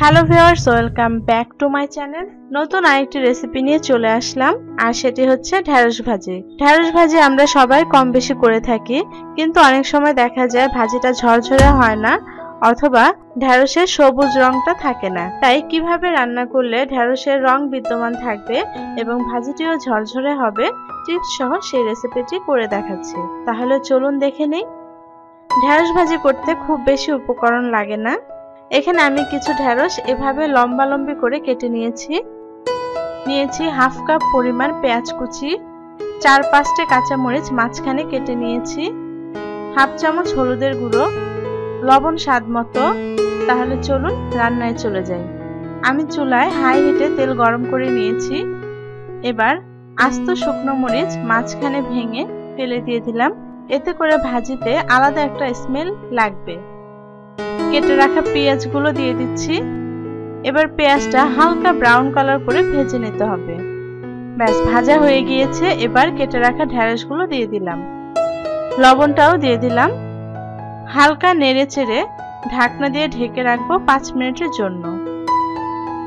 Hello viewers, welcome back to my channel. নতুন আরেকটি recipe নিয়ে চলে আসলাম, আর সেটি হচ্ছে ঢ্যাঁড়স ভাজি। ঢ্যাঁড়স ভাজি আমরা সবাই কম বেশি করে থাকি, কিন্তু অনেক সময় দেখা যায় ভাজিটা ঝরঝরে হয় না, অথবা ঢ্যাঁড়সের সবুজ রংটা থাকে না। তাই কীভাবে রান্না করলে ঢ্যাঁড়সের রং বিদ্যমান থাকবে এবং ভাজিটিও ঝরঝরে হবে, টিপস সহ সেই রেসিপিটি করে দেখাচ্ছি। তাহলে চলুন দেখে নেই। ঢ্যাঁড়স ভাজি করতে খুব বেশি উপকরণ লাগে না এখানে আমি কিছু ঢ্যাঁড়স এভাবে লম্বা লম্বি করে কেটে নিয়েছি। নিয়েছি হাফ কাপ পরিমাণ পেঁয়াজ কুচি, চার পাঁচটে কাঁচামরিচ মাঝখানে কেটে নিয়েছি, হাফ চামচ হলুদের গুঁড়ো, লবণ স্বাদ মতো। তাহলে চলুন রান্নায় চলে যাই। আমি চুলায় হাই হিটে তেল গরম করে নিয়েছি। এবার আস্ত শুকনো মরিচ মাঝখানে ভেঙে ফেলে দিয়ে দিলাম। এতে করে ভাজিতে আলাদা একটা স্মেল লাগবে। কেটে রাখা পেঁয়াজগুলো দিয়ে দিচ্ছি। এবার পেঁয়াজটা হালকা ব্রাউন কালার করে ভেজে নিতে হবে। ব্যাস, ভাজা হয়ে গিয়েছে। এবার কেটে রাখা ঢ্যাঁড়সগুলো দিয়ে দিলাম। লবণটাও দিয়ে দিলাম। হালকা নেড়ে চেড়ে ঢাকনা দিয়ে ঢেকে রাখব পাঁচ মিনিটের জন্য।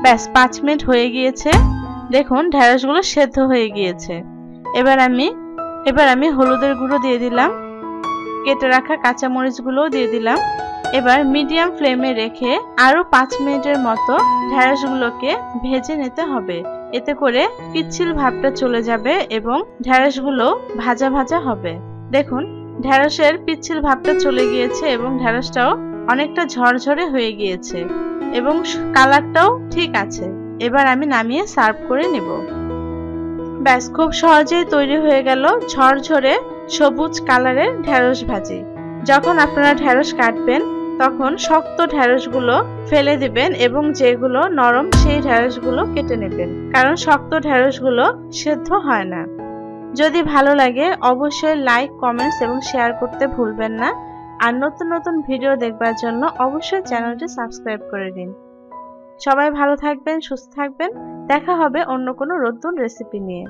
ব্যাস, পাঁচ মিনিট হয়ে গিয়েছে। দেখুন ঢ্যাঁড়সগুলো সেদ্ধ হয়ে গিয়েছে। এবার আমি এবার আমি হলুদের গুঁড়ো দিয়ে দিলাম। কেটে রাখা কাঁচামরিচগুলোও দিয়ে দিলাম। এবার মিডিয়াম ফ্লেমে রেখে আরও পাঁচ মিনিটের মতো ঢ্যাঁড়সগুলোকে ভেজে নিতে হবে। এতে করে পিচ্ছিল ভাবটা চলে যাবে এবং ঢ্যাঁড়সগুলো ভাজা ভাজা হবে। দেখুন ঢ্যাঁড়সের পিচ্ছিল ভাবটা চলে গিয়েছে এবং ঢ্যাঁড়সটাও অনেকটা ঝরঝরে হয়ে গিয়েছে এবং কালারটাও ঠিক আছে। এবার আমি নামিয়ে সার্ভ করে নেব। ব্যাস, খুব সহজেই তৈরি হয়ে গেল ঝরঝরে সবুজ কালারের ঢ্যাঁড়স ভাজি। যখন আপনারা ঢ্যাঁড়স কাটবেন তখন শক্ত ঢ্যাঁড়সগুলো ফেলে দিবেন এবং যেগুলো নরম সেই ঢ্যাঁড়সগুলো কেটে নেবেন, কারণ শক্ত ঢ্যাঁড়সগুলো সেদ্ধ হয় না। যদি ভালো লাগে, অবশ্যই লাইক, কমেন্টস এবং শেয়ার করতে ভুলবেন না। আর নতুন নতুন ভিডিও দেখবার জন্য অবশ্যই চ্যানেলটি সাবস্ক্রাইব করে দিন। সবাই ভালো থাকবেন, সুস্থ থাকবেন। দেখা হবে অন্য কোনো নতুন রেসিপি নিয়ে।